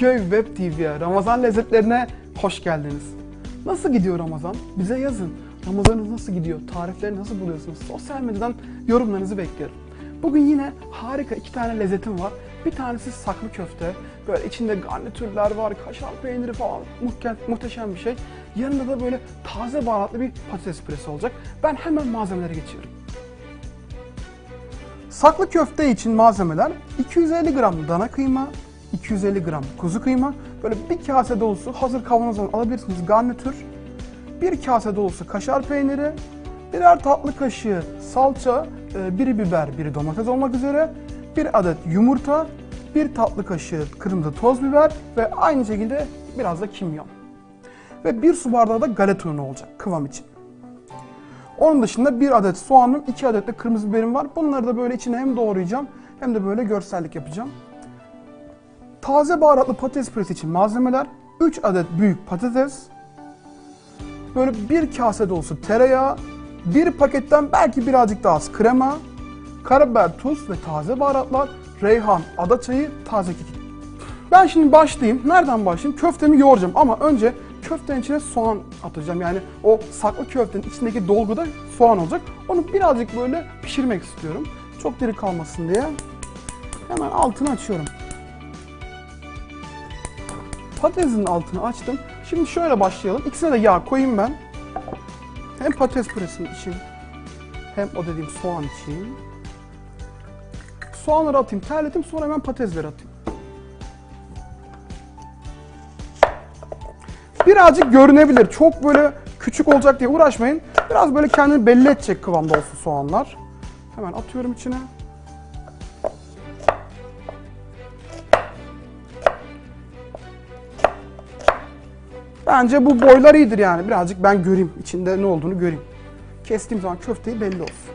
Çekmeköy Web TV'ye, Ramazan lezzetlerine hoş geldiniz. Nasıl gidiyor Ramazan? Bize yazın. Ramazanınız nasıl gidiyor? Tarifleri nasıl buluyorsunuz? Sosyal medyadan yorumlarınızı bekliyorum. Bugün yine harika iki tane lezzetim var. Bir tanesi saklı köfte. Böyle içinde garnitürler var, kaşar peyniri falan. Muhke- muhteşem bir şey. Yanında da böyle taze baharatlı bir patates püresi olacak. Ben hemen malzemelere geçiyorum. Saklı köfte için malzemeler 250 gram dana kıyma, 250 gram kuzu kıyma, böyle bir kase dolusu hazır kavanozdan alabilirsiniz garnitür, bir kase dolusu kaşar peyniri, birer tatlı kaşığı salça, e, biri biber, biri domates olmak üzere, bir adet yumurta, bir tatlı kaşığı kırmızı toz biber ve aynı şekilde biraz da kimyon. Ve bir su bardağı da galeta unu olacak kıvam için. Onun dışında bir adet soğanım, iki adet de kırmızı biberim var. Bunları da böyle içine hem doğrayacağım hem de böyle görsellik yapacağım. Taze baharatlı patates püresi için malzemeler 3 adet büyük patates, böyle bir kase dolusu tereyağı, bir paketten belki birazcık daha az krema, karabiber, tuz ve taze baharatlar, reyhan, ada çayı, taze kekik. Ben şimdi başlayayım. Nereden başlayayım? Köftemi yoğuracağım ama önce köftenin içine soğan atacağım. Yani o saklı köftenin içindeki dolguda soğan olacak. Onu birazcık böyle pişirmek istiyorum. Çok diri kalmasın diye. Hemen altını açıyorum. Patatesin altını açtım. Şimdi şöyle başlayalım. İkisine de yağ koyayım ben. Hem patates püresinin için hem o dediğim soğan için. Soğanları atayım, terleteyim sonra hemen patatesleri atayım. Birazcık görünebilir. Çok böyle küçük olacak diye uğraşmayın. Biraz böyle kendini belli edecek kıvamda olsun soğanlar. Hemen atıyorum içine. Bence bu boylar iyidir yani. Birazcık ben göreyim. içinde ne olduğunu göreyim. Kestiğim zaman köfteyi belli olsun.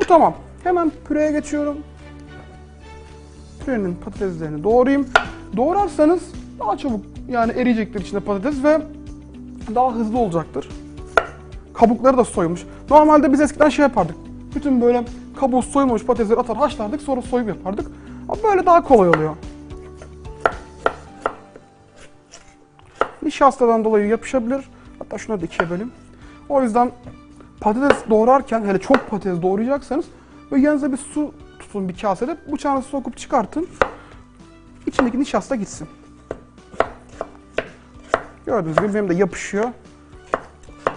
Bu tamam. Hemen püreye geçiyorum. Pürenin patateslerini doğrayayım. Doğrarsanız daha çabuk yani eriyecektir içinde patates ve daha hızlı olacaktır. Kabukları da soyulmuş. Normalde biz eskiden şey yapardık. Bütün böyle kabuğu soyulmuş patatesleri atar haşlardık sonra soyup yapardık. Ama böyle daha kolay oluyor. Nişastadan dolayı yapışabilir. Hatta şuna da ikiye böleyim. O yüzden patates doğrarken hele çok patates doğrayacaksanız böyle yanınıza bir su tutun bir kasede bıçağınızı sokup çıkartın. İçindeki nişasta gitsin. Gördüğünüz gibi benim de yapışıyor.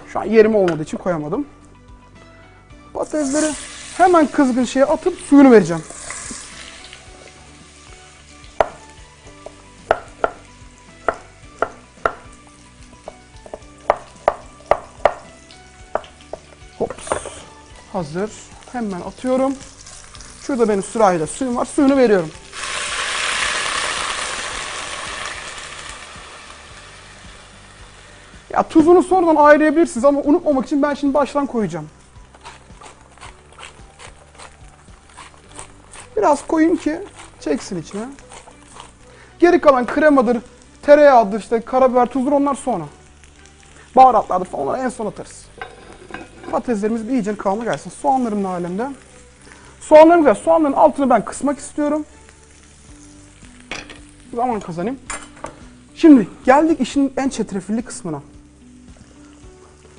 Şu an yerim olmadığı için koyamadım. Patatesleri hemen kızgın şeye atıp suyunu vereceğim. Hazır. Hemen atıyorum. Şurada benim sürahiyle suyum var. Suyunu veriyorum. Ya tuzunu sonradan ayırabilirsiniz ama unutmamak için ben şimdi baştan koyacağım. Biraz koyayım ki çeksin içine. Geri kalan kremadır, tereyağıdır, işte karabiber, tuzdur onlar sonra. Baharatlardır falan onları en son atarız. Patateslerimiz iyice kıvama gelsin. Soğanlarım da halimde. Soğanlarım güzel. Soğanların altını ben kısmak istiyorum. Zaman kazanayım. Şimdi geldik işin en çetrefilli kısmına.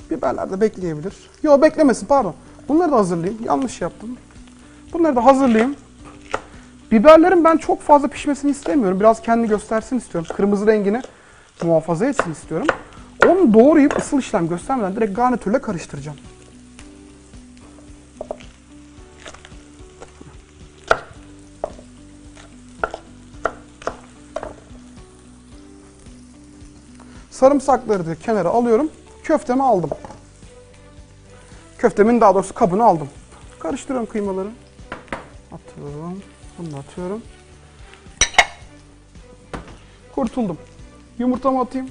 Biberler de bekleyebilir. Yok beklemesin pardon. Bunları da hazırlayayım. Yanlış yaptım. Bunları da hazırlayayım. Biberlerin ben çok fazla pişmesini istemiyorum. Biraz kendi göstersin istiyorum. Kırmızı rengini muhafaza etsin istiyorum. Onu doğrayıp ısıl işlem göstermeden direkt garnitürle karıştıracağım. Sarımsakları da kenara alıyorum. Köftemi aldım. Köftemin daha doğrusu kabını aldım. Karıştırıyorum kıymaları. Atıyorum. Bunu da atıyorum. Kurtuldum. Yumurtamı atayım.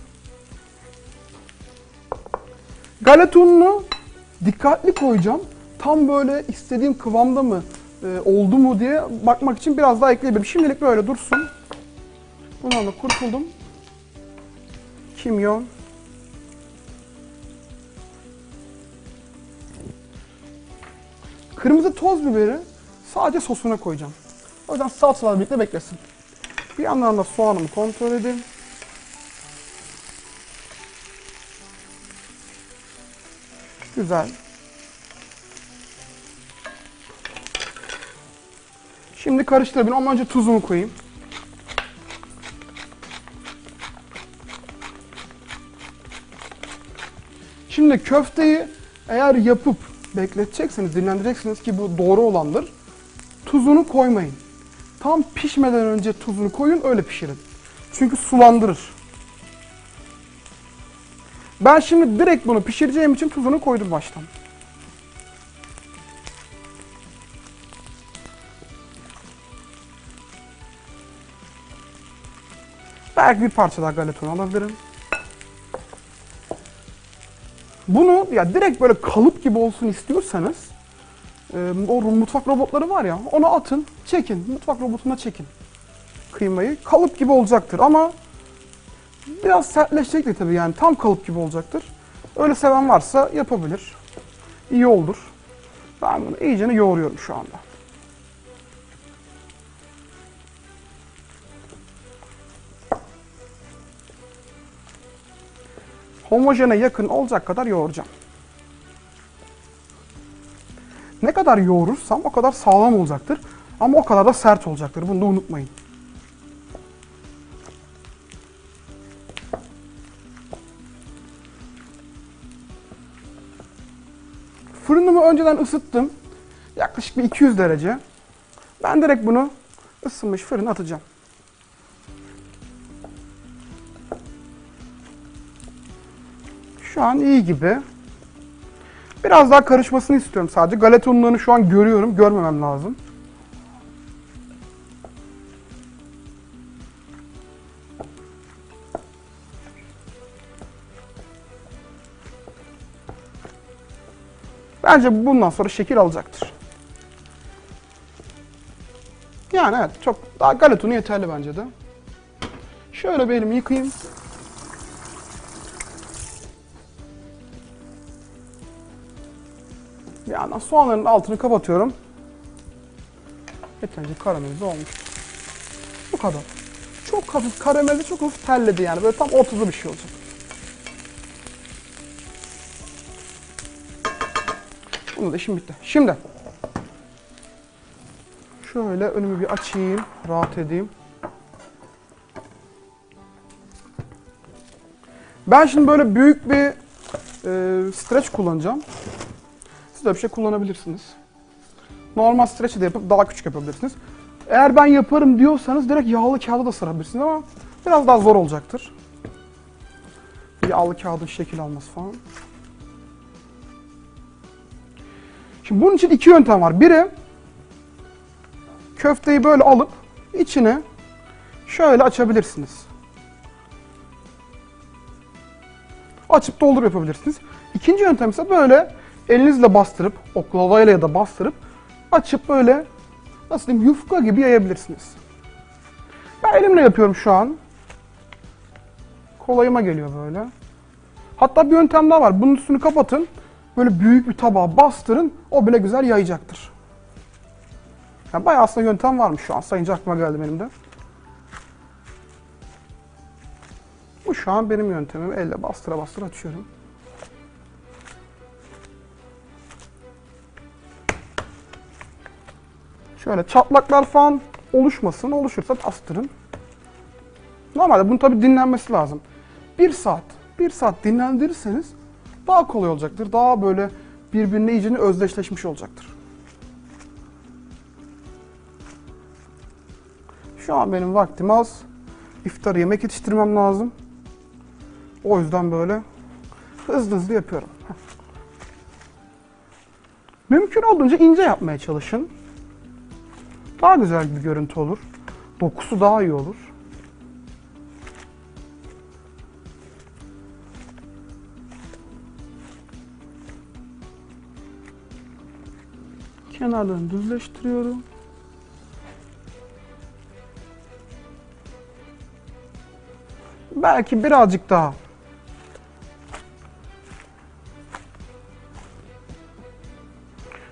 Galeta ununu dikkatli koyacağım. Tam böyle istediğim kıvamda mı e, oldu mu diye bakmak için biraz daha ekleyebilirim. Şimdilik böyle dursun. Bundan da kurtuldum. Kimyon. Kırmızı toz biberi sadece sosuna koyacağım. O yüzden salçalarla birlikte beklesin. Bir yandan da soğanımı kontrol edeyim. Güzel. Şimdi karıştırabilirim ama önce tuzumu koyayım. Şimdi köfteyi eğer yapıp bekletecekseniz, dinlendireceksiniz ki bu doğru olandır. Tuzunu koymayın. Tam pişmeden önce tuzunu koyun, öyle pişirin. Çünkü sulandırır. Ben şimdi direkt bunu pişireceğim için tuzunu koydum baştan. Belki bir parça daha galeton alabilirim. Bunu ya direkt böyle kalıp gibi olsun istiyorsanız e, o mutfak robotları var ya onu atın, çekin. Mutfak robotuna çekin kıymayı. Kalıp gibi olacaktır ama biraz sertleşecektir tabii yani tam kalıp gibi olacaktır. Öyle seven varsa yapabilir. İyi olur. Ben bunu iyicene yoğuruyorum şu anda. Homojene yakın olacak kadar yoğuracağım. Ne kadar yoğurursam o kadar sağlam olacaktır. Ama o kadar da sert olacaktır. Bunu da unutmayın. Fırınımı önceden ısıttım. Yaklaşık bir 200 derece. Ben direkt bunu ısınmış fırına atacağım. Şu an iyi gibi. Biraz daha karışmasını istiyorum sadece. Galeta unlarını şu an görüyorum. Görmemem lazım. Bence bundan sonra şekil alacaktır. Yani evet çok daha galeta unu yeterli bence de. Şöyle bir elimi yıkayayım. Bir soğanların altını kapatıyorum. Yeterince karamelize olmuş. Bu kadar. Çok hafif karamelize, çok hafif telledi yani. Böyle tam ortada bir şey olacak. Bunu da işim bitti. Şimdi şöyle önümü bir açayım, rahat edeyim. Ben şimdi böyle büyük bir e, streç kullanacağım. Siz bir şey kullanabilirsiniz. Normal streç'i de yapıp daha küçük yapabilirsiniz. Eğer ben yaparım diyorsanız direkt yağlı kağıda da sarabilirsiniz ama biraz daha zor olacaktır. Yağlı kağıdın şekil alması falan. Şimdi bunun için iki yöntem var. Biri köfteyi böyle alıp içine şöyle açabilirsiniz. Açıp doldur yapabilirsiniz. İkinci yöntem ise böyle elinizle bastırıp, oklavayla ya da bastırıp açıp böyle nasıl diyeyim yufka gibi yayabilirsiniz. Ben elimle yapıyorum şu an. Kolayıma geliyor böyle. Hatta bir yöntem daha var. Bunun üstünü kapatın. Böyle büyük bir tabağa bastırın. O bile güzel yayacaktır. Yani bayağı aslında yöntem varmış şu an. Sayınca aklıma geldi benim de. Bu şu an benim yöntemim. Elle bastıra bastıra açıyorum. Şöyle çatlaklar falan oluşmasın. Oluşursa bastırın. Normalde bunun tabi dinlenmesi lazım. Bir saat, bir saat dinlendirirseniz daha kolay olacaktır. Daha böyle birbirine iyice özdeşleşmiş olacaktır. Şu an benim vaktim az. İftarı yemek yetiştirmem lazım. O yüzden böyle hızlı hızlı yapıyorum. Mümkün olduğunca ince yapmaya çalışın. Daha güzel bir görüntü olur. Dokusu daha iyi olur. Kenarlarını düzleştiriyorum. Belki birazcık daha.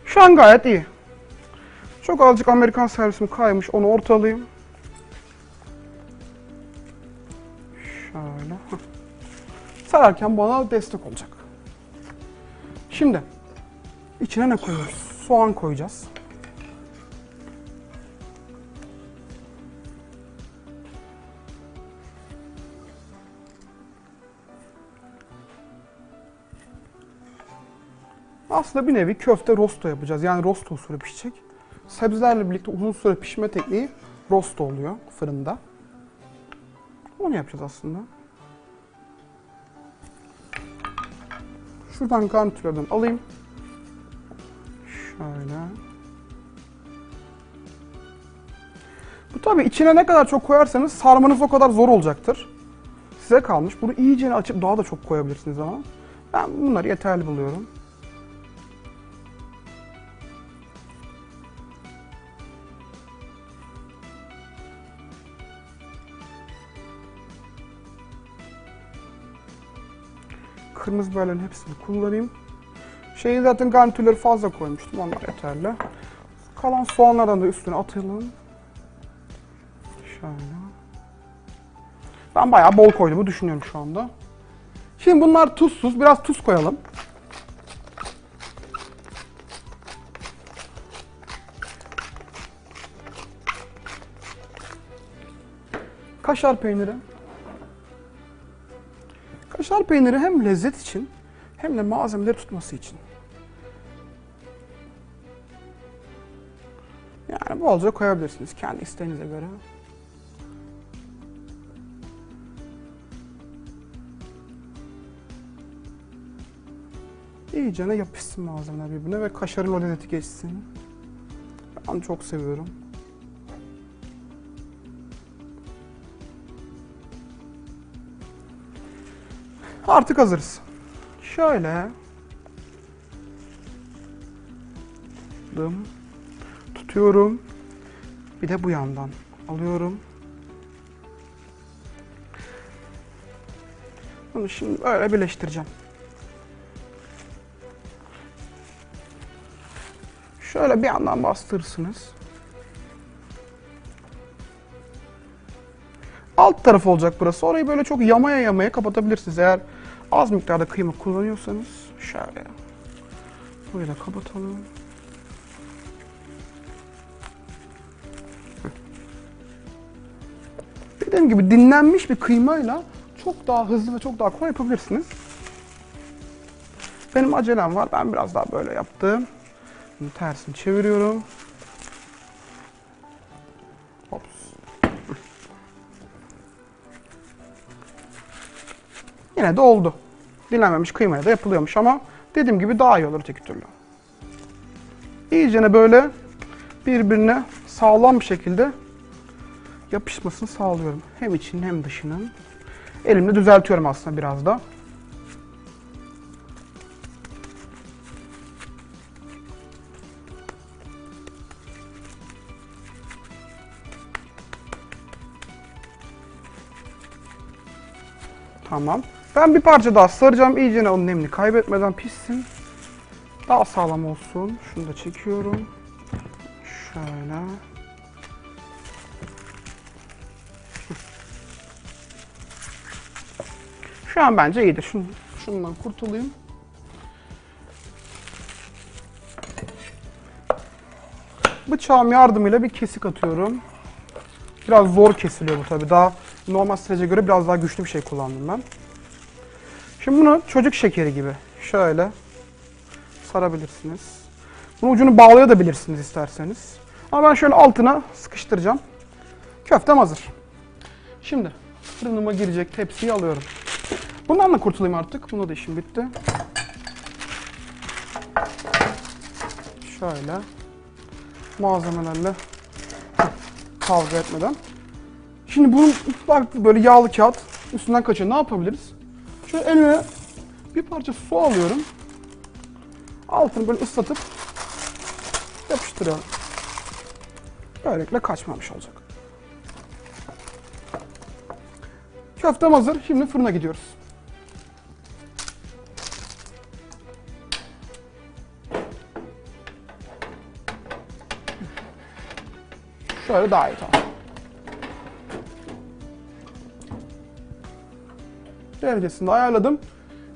Şu an gayet iyi. Çok azıcık Amerikan servisim kaymış. Onu ortalayayım. Şöyle. Sararken bana destek olacak. Şimdi içine ne koyuyoruz? Soğan koyacağız. Aslında bir nevi köfte rosto yapacağız. Yani rosto usulü pişecek. Sebzelerle birlikte uzun süre pişme tekniği rosto oluyor fırında. Onu yapacağız aslında. Şuradan garnitürlerden alayım. Şöyle. Bu tabi içine ne kadar çok koyarsanız sarmanız o kadar zor olacaktır. Size kalmış. Bunu iyice açıp daha da çok koyabilirsiniz ama. Ben bunları yeterli buluyorum. Kırmızı biberlerin hepsini kullanayım. Şeyi zaten garnitürleri fazla koymuştum. Onlar yeterli. Kalan soğanlardan da üstüne atalım. Şöyle. Ben bayağı bol koyduğumu düşünüyorum şu anda. Şimdi bunlar tuzsuz. Biraz tuz koyalım. Kaşar peyniri. Kaşar peyniri hem lezzet için hem de malzemeleri tutması için. Yani bolca koyabilirsiniz kendi isteğinize göre. İyice ne yapışsın malzemeler birbirine ve kaşarın o lezzeti geçsin. Ben çok seviyorum. Artık hazırız. Şöyle. Tutuyorum. Bir de bu yandan alıyorum. Bunu şimdi böyle birleştireceğim. Şöyle bir yandan bastırırsınız. Alt taraf olacak burası. Orayı böyle çok yamaya yamaya kapatabilirsiniz. Eğer az miktarda kıyma kullanıyorsanız şöyle. Burayı da kapatalım. Dediğim gibi dinlenmiş bir kıymayla çok daha hızlı ve çok daha kolay yapabilirsiniz. Benim acelem var. Ben biraz daha böyle yaptım. Şimdi tersini çeviriyorum. Hops. Yine de oldu. Dinlenmemiş kıymaya da yapılıyormuş ama dediğim gibi daha iyi olur öteki türlü. İyicene böyle birbirine sağlam bir şekilde yapışmasını sağlıyorum. Hem içinin hem dışının. Elimle düzeltiyorum aslında biraz da. Tamam. Ben bir parça daha saracağım. İyice onun nemini kaybetmeden pişsin. Daha sağlam olsun. Şunu da çekiyorum. Şöyle. Şu an bence iyidir. Şunu, şundan kurtulayım. Bıçağım yardımıyla bir kesik atıyorum. Biraz zor kesiliyor bu tabi. Daha normal strece göre biraz daha güçlü bir şey kullandım ben. Şimdi bunu çocuk şekeri gibi şöyle sarabilirsiniz. Bunun ucunu bağlayabilirsiniz isterseniz. Ama ben şöyle altına sıkıştıracağım. Köftem hazır. Şimdi fırınıma girecek tepsiyi alıyorum. Bundan da kurtulayım artık. Bunda da işim bitti. Şöyle malzemelerle kavga etmeden. Şimdi bunun bak böyle yağlı kağıt üstünden kaçıyor. Ne yapabiliriz? Şöyle elime bir parça su alıyorum. Altını böyle ıslatıp yapıştırıyorum. Böylelikle kaçmamış olacak. Köftem hazır. Şimdi fırına gidiyoruz. Şöyle daha iyi tamam. Derecesinde ayarladım.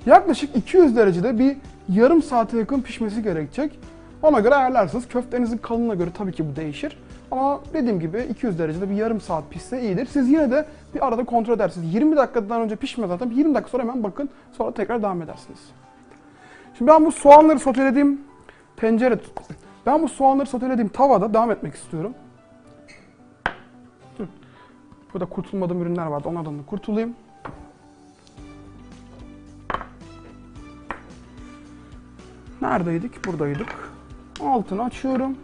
Yaklaşık 200 derecede bir yarım saate yakın pişmesi gerekecek. Ona göre ayarlarsınız. Köftenizin kalınlığına göre tabii ki bu değişir. Ama dediğim gibi 200 derecede bir yarım saat pişse iyidir. Siz yine de bir arada kontrol edersiniz. 20 dakikadan önce pişmez zaten. 20 dakika sonra hemen bakın. Sonra tekrar devam edersiniz. Şimdi ben bu soğanları sotelediğim tencere... Ben bu soğanları sotelediğim tavada devam etmek istiyorum. Burada kurtulmadığım ürünler vardı. Onlardan da kurtulayım. Neredeydik? Buradaydık. Altını açıyorum.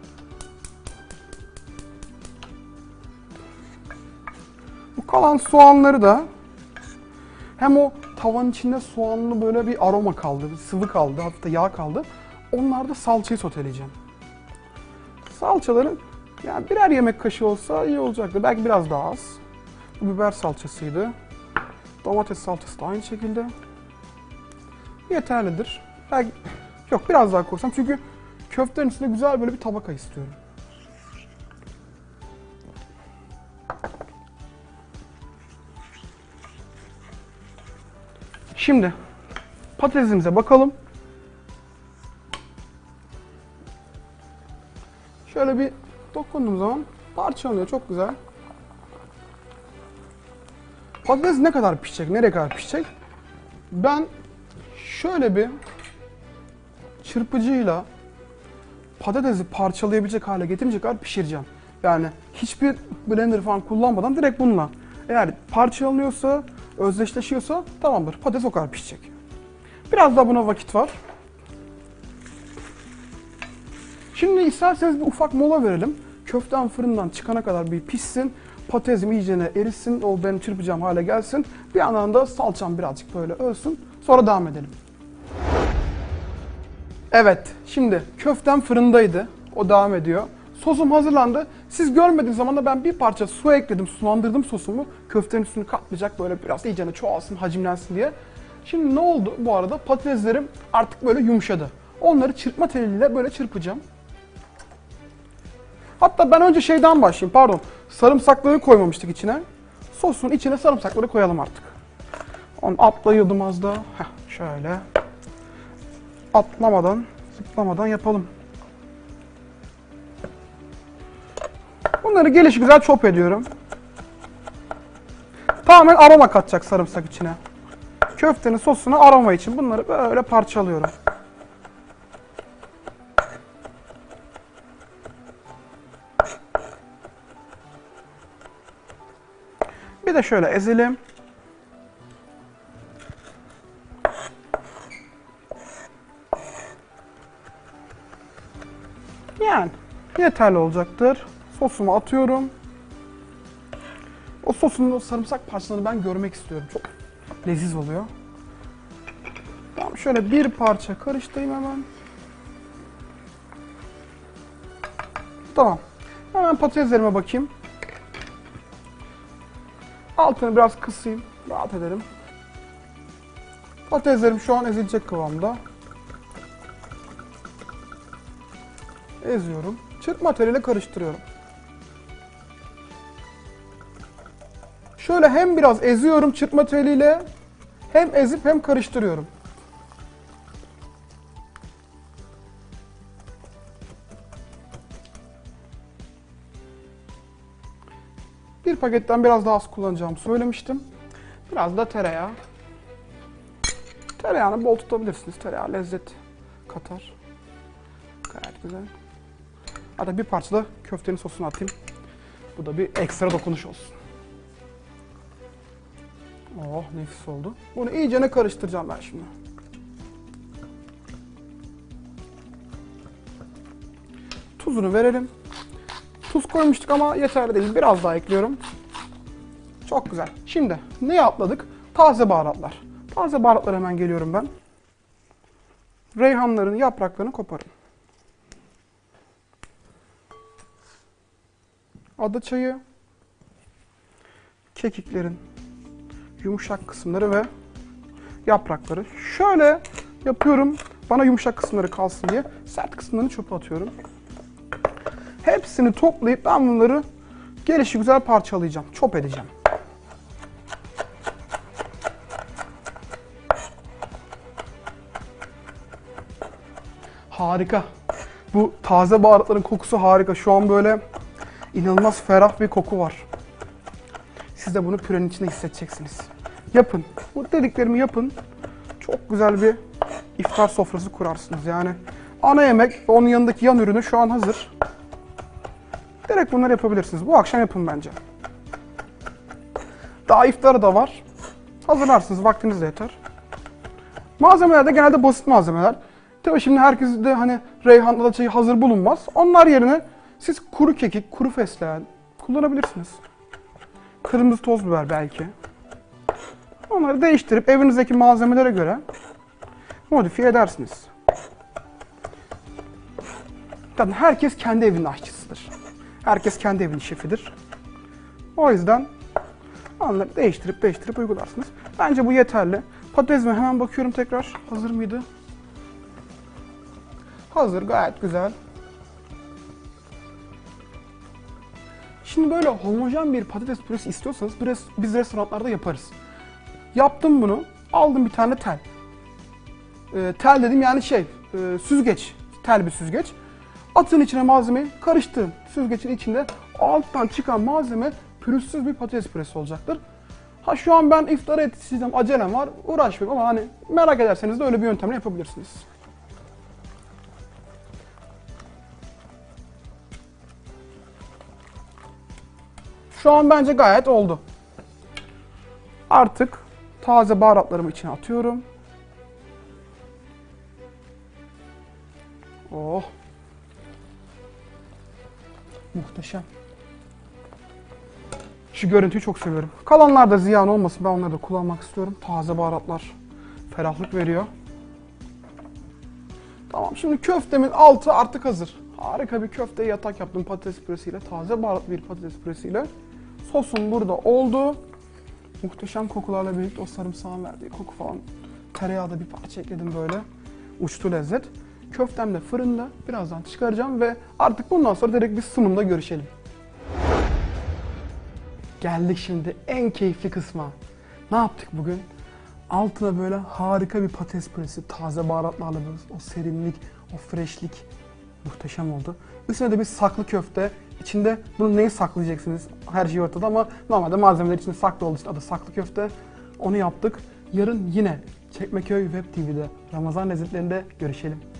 Bu kalan soğanları da hem o tavanın içinde soğanlı böyle bir aroma kaldı, bir sıvı kaldı, de yağ kaldı. Onlarda salçayı soteleyeceğim. Salçaların yani birer yemek kaşığı olsa iyi olacaktı. Belki biraz daha az. Bu biber salçasıydı. Domates salçası da aynı şekilde. Yeterlidir. Belki yok biraz daha koysam çünkü köftenin üstünde güzel böyle bir tabaka istiyorum. Şimdi patatesimize bakalım. Şöyle bir dokunduğum zaman parçalanıyor. Çok güzel. Patates ne kadar pişecek? Nereye kadar pişecek? Ben şöyle bir çırpıcıyla patatesi parçalayabilecek hale getirecek kadar pişireceğim. Yani hiçbir blender falan kullanmadan direkt bununla. Eğer parçalanıyorsa, özdeşleşiyorsa tamamdır. Patates o kadar pişecek. Biraz daha buna vakit var. Şimdi isterseniz bir ufak mola verelim. Köften fırından çıkana kadar bir pişsin. Patatesim iyicene erisin. O benim çırpacağım hale gelsin. Bir yandan da salçam birazcık böyle ölsün. Sonra devam edelim. Evet, şimdi köftem fırındaydı. O devam ediyor. Sosum hazırlandı. Siz görmediğiniz zaman da ben bir parça su ekledim, sulandırdım sosumu. Köftenin üstünü katlayacak böyle biraz iyicene çoğalsın, hacimlensin diye. Şimdi ne oldu bu arada? Patateslerim artık böyle yumuşadı. Onları çırpma teliyle böyle çırpacağım. Hatta ben önce şeyden başlayayım, pardon. Sarımsakları koymamıştık içine. Sosun içine sarımsakları koyalım artık. Onu atlayıyordum az daha. Heh, şöyle. Atlamadan, zıplamadan yapalım. Bunları geliş güzel çop ediyorum. Tamamen aroma katacak sarımsak içine. Köftenin sosuna aroma için bunları böyle parçalıyorum. Bir de şöyle ezelim. Yeterli olacaktır. Sosumu atıyorum. O sosun o sarımsak parçalarını ben görmek istiyorum. Çok leziz oluyor. Tamam şöyle bir parça karıştırayım hemen. Tamam. Hemen patateslerime bakayım. Altını biraz kısayım. Rahat edelim. Patateslerim şu an ezilecek kıvamda. Eziyorum. Çırpma teliyle karıştırıyorum. Şöyle hem biraz eziyorum çırpma teliyle hem ezip hem karıştırıyorum. Bir paketten biraz daha az kullanacağımı söylemiştim. Biraz da tereyağı. Tereyağını bol tutabilirsiniz. Tereyağı lezzet katar. Gayet güzel. Hatta bir parça da köftenin sosunu atayım. Bu da bir ekstra dokunuş olsun. Oh nefis oldu. Bunu iyicene karıştıracağım ben şimdi. Tuzunu verelim. Tuz koymuştuk ama yeterli değil. Biraz daha ekliyorum. Çok güzel. Şimdi neyi atladık? Taze baharatlar. Taze baharatlara hemen geliyorum ben. Reyhanların yapraklarını koparın. adaçayı, kekiklerin yumuşak kısımları ve yaprakları. Şöyle yapıyorum. Bana yumuşak kısımları kalsın diye. Sert kısımlarını çöpe atıyorum. Hepsini toplayıp ben bunları gelişi güzel parçalayacağım. Çöp edeceğim. Harika. Bu taze baharatların kokusu harika. Şu an böyle inanılmaz ferah bir koku var. Siz de bunu pürenin içinde hissedeceksiniz. Yapın. Bu dediklerimi yapın. Çok güzel bir iftar sofrası kurarsınız. Yani ana yemek ve onun yanındaki yan ürünü şu an hazır. Direkt bunları yapabilirsiniz. Bu akşam yapın bence. Daha iftarı da var. Hazırlarsınız. Vaktiniz de yeter. Malzemeler de genelde basit malzemeler. Tabii şimdi herkes de hani reyhanlı da şey hazır bulunmaz. Onlar yerine siz kuru kekik, kuru fesleğen kullanabilirsiniz. Kırmızı toz biber belki. Onları değiştirip evinizdeki malzemelere göre modifiye edersiniz. Tabii herkes kendi evinin aşçısıdır. Herkes kendi evinin şefidir. O yüzden onları değiştirip değiştirip uygularsınız. Bence bu yeterli. Patatesime hemen bakıyorum tekrar. Hazır mıydı? Hazır, gayet güzel. Şimdi böyle homojen bir patates püresi istiyorsanız biz, restoranlarda yaparız. Yaptım bunu. Aldım bir tane tel. Ee, tel dedim yani şey, e, süzgeç. Tel bir süzgeç. Atın içine malzemeyi karıştırın. Süzgecin içinde alttan çıkan malzeme pürüzsüz bir patates püresi olacaktır. Ha şu an ben iftara yetişeceğim, acelem var, uğraşmıyorum ama hani merak ederseniz de öyle bir yöntemle yapabilirsiniz. Şu an bence gayet oldu. Artık taze baharatlarımı içine atıyorum. Oh. Muhteşem. Şu görüntüyü çok seviyorum. Kalanlar da ziyan olmasın. Ben onları da kullanmak istiyorum. Taze baharatlar ferahlık veriyor. Tamam şimdi köftemin altı artık hazır. Harika bir köfte yatak yaptım patates püresiyle. Taze baharatlı bir patates püresiyle. Sosum burada oldu. Muhteşem kokularla birlikte o sarımsağın verdiği koku falan. Tereyağı da bir parça ekledim böyle. Uçtu lezzet. Köftem de fırında. Birazdan çıkaracağım ve artık bundan sonra direkt bir sunumda görüşelim. Geldik şimdi en keyifli kısma. Ne yaptık bugün? Altına böyle harika bir patates püresi, taze baharatlarla böyle o serinlik, o freshlik muhteşem oldu. Üstüne de bir saklı köfte. İçinde bunu neyi saklayacaksınız? Her şey ortada ama normalde malzemeler içinde saklı olduğu için adı saklı köfte. Onu yaptık. Yarın yine Çekmeköy Web TV'de Ramazan lezzetlerinde görüşelim.